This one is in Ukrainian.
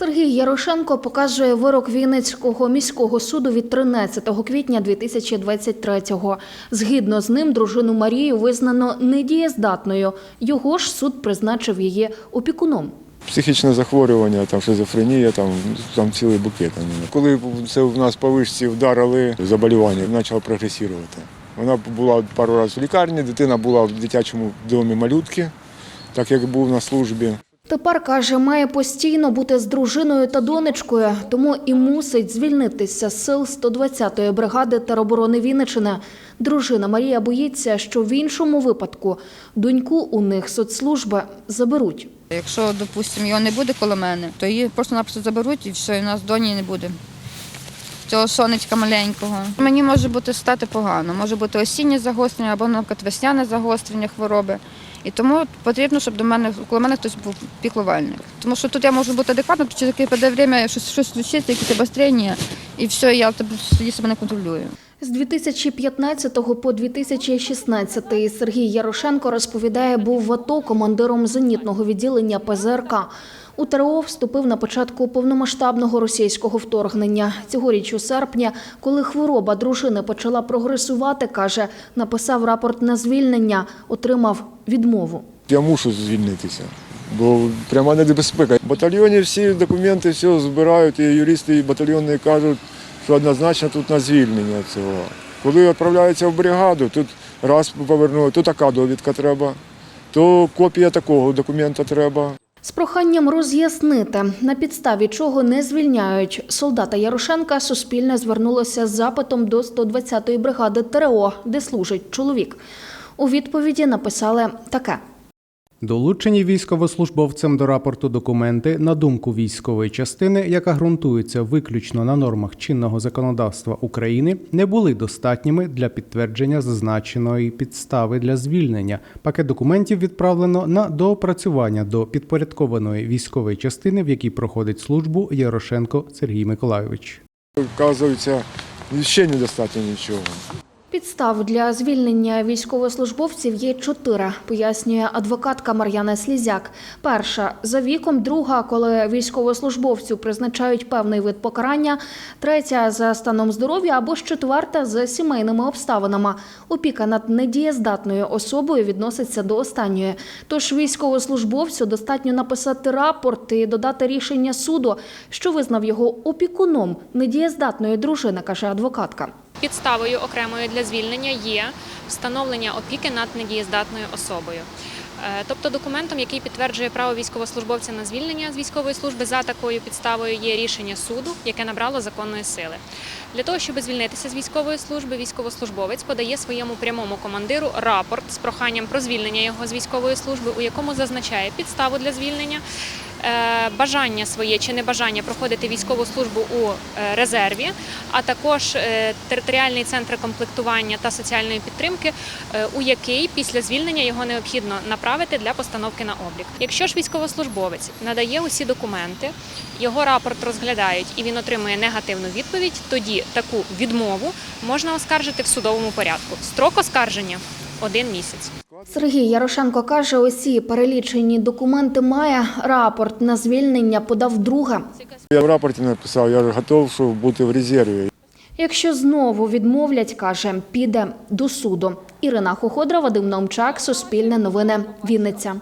Сергій Ярошенко показує вирок Вінницького міського суду від 13 квітня 2023-го. Згідно з ним, дружину Марію визнано недієздатною. Його ж суд призначив її опікуном. Психічне захворювання, там шизофренія, там, там цілий букет. Коли це в нас по вишці вдарили заболівання, почало прогресувати. Вона була пару разів в лікарні, дитина була в дитячому домі малютки, так як був на службі. Тепер каже, має постійно бути з дружиною та донечкою, тому і мусить звільнитися з сил 120-ї бригади тероборони Вінничини. Дружина Марія боїться, що в іншому випадку доньку у них соцслужби заберуть. Якщо, допустимо, його не буде коло мене, то її просто-напросто заберуть і все, і у нас доні не буде. Цього сонечка маленького. Мені може бути стати погано, може бути осіннє загострення або, наприклад, весняне загострення хвороби. І тому потрібно, щоб до мене коло мене хтось був піклувальник. Тому що тут я можу бути адекватно, через яке піде время щось, щось случиться, якісь обострення, і все, я тебе себе не контролюю. З 2015 по 2016 Сергій Ярошенко розповідає, був в АТО командиром зенітного відділення ПЗРК. У ТРО вступив на початку повномасштабного російського вторгнення. Цьогоріч у серпні, коли хвороба дружини почала прогресувати, каже, написав рапорт на звільнення, отримав відмову. Я мушу звільнитися, бо пряма небезпека. В батальйоні всі документи все збирають, і юристи і батальйони кажуть, що однозначно тут на звільнення цього. Коли відправляються в бригаду, тут раз повернули, то така довідка треба, то копія такого документа треба. З проханням роз'яснити, на підставі чого не звільняють солдата Ярошенка, Суспільне звернулося з запитом до 120-ї бригади ТРО, де служить чоловік. У відповіді написали таке. Долучені військовослужбовцем до рапорту документи, на думку військової частини, яка ґрунтується виключно на нормах чинного законодавства України, не були достатніми для підтвердження зазначеної підстави для звільнення. Пакет документів відправлено на доопрацювання до підпорядкованої військової частини, в якій проходить службу Ярошенко Сергій Миколайович. Вказується, ще недостатньо нічого. Підстав для звільнення військовослужбовців є чотири, пояснює адвокатка Мар'яна Слізяк. Перша за віком, друга, коли військовослужбовцю призначають певний вид покарання, третя за станом здоров'я або ж четверта за сімейними обставинами. Опіка над недієздатною особою відноситься до останньої. Тож військовослужбовцю достатньо написати рапорт і додати рішення суду, що визнав його опікуном недієздатної дружини, каже адвокатка. Підставою окремою для звільнення є встановлення опіки над недієздатною особою. Е, Тобто документом, який підтверджує право військовослужбовця на звільнення з військової служби, за такою підставою є рішення суду, яке набрало законної сили. Для того, щоб звільнитися з військової служби, військовослужбовець подає своєму прямому командиру рапорт з проханням про звільнення його з військової служби, у якому зазначає підставу для звільнення, е, бажання своє чи небажання проходити військову службу у е, резерві, а також е, територіальний центр комплектування та соціальної підтримки, е, у який після звільнення його необхідно направити для постановки на облік. Якщо ж військовослужбовець надає усі документи, його рапорт розглядають і він отримує негативну відповідь, тоді таку відмову можна оскаржити в судовому порядку. Строк оскарження один місяць. Сергій Ярошенко каже, усі перелічені документи має. Рапорт на звільнення подав друге. Я в рапорті написав, я готов щоб бути в резерві. Якщо знову відмовлять, каже, піде до суду. Ірина Хоходра, Вадим Наумчак, Суспільне новини, Вінниця.